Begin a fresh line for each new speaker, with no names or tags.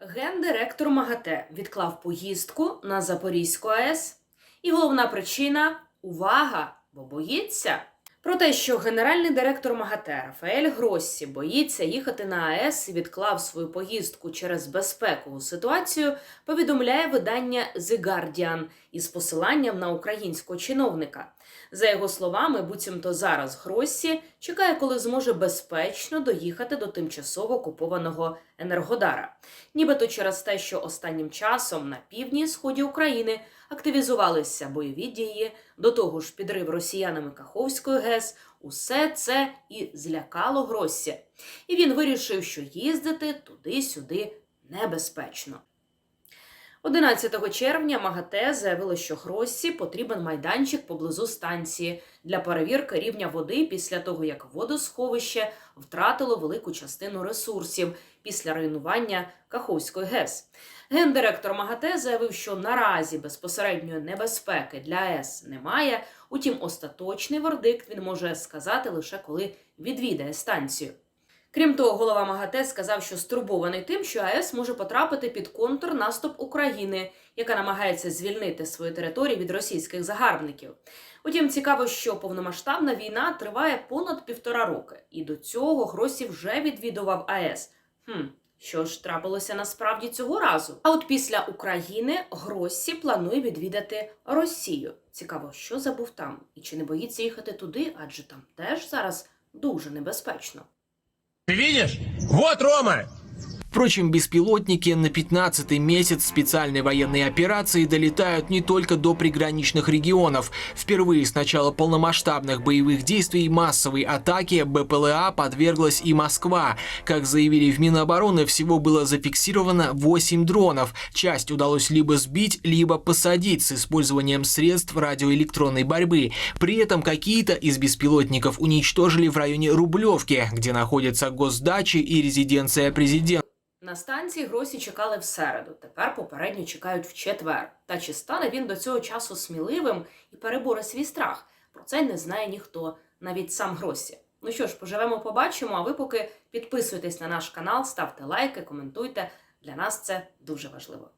Гендиректор МАГАТЕ відклав поїздку на Запорізьку АЕС. І головна причина увага, бо боїться. Про те, що генеральний директор МАГАТЕ Рафаель Гроссі боїться їхати на АЕС і відклав свою поїздку через безпекову ситуацію, повідомляє видання The Guardian із посиланням на українського чиновника. За його словами, буцімто зараз Гроссі чекає, коли зможе безпечно доїхати до тимчасово окупованого Енергодара. Нібито через те, що останнім часом на півдні сході України активізувалися бойові дії, до того ж підрив росіянами Каховської ГЕС, усе це і злякало Гроссі. І він вирішив, що їздити туди-сюди небезпечно. 11 червня МАГАТЕ заявило, що Гроссі потрібен майданчик поблизу станції для перевірки рівня води після того, як водосховище втратило велику частину ресурсів після руйнування Каховської ГЕС. Гендиректор МАГАТЕ заявив, що наразі безпосередньої небезпеки для АЕС немає. Утім, остаточний вердикт він може сказати лише коли відвідає станцію. Крім того, голова МАГАТЕ сказав, що стурбований тим, що АЕС може потрапити під контрнаступ України, яка намагається звільнити свою територію від російських загарбників. Утім, цікаво, що повномасштабна війна триває понад півтора роки, і до цього Гросі вже відвідував АЕС. Хм, що ж трапилося насправді цього разу? А от після України Гроссі планує відвідати Росію. Цікаво, що забув там, і чи не боїться їхати туди, адже там теж зараз дуже небезпечно.
Ты видишь? Вот Рома!
Впрочем, беспилотники на 15-й месяц специальной военной операции долетают не только до приграничных регионов. Впервые с начала полномасштабных боевых действий массовой атаке БПЛА подверглась и Москва. Как заявили в Минобороны, всего было зафиксировано 8 дронов. Часть удалось либо сбить, либо посадить с использованием средств радиоэлектронной борьбы. При этом какие-то из беспилотников уничтожили в районе Рублевки, где находятся госдачи и резиденция президента.
На станції Гросі чекали в середу, тепер попередньо чекають в четвер. Та чи стане він до цього часу сміливим і переборе свій страх? Про це не знає ніхто, навіть сам Гросі. Ну що ж, поживемо, побачимо. А ви поки підписуйтесь на наш канал, ставте лайки, коментуйте. Для нас це дуже важливо.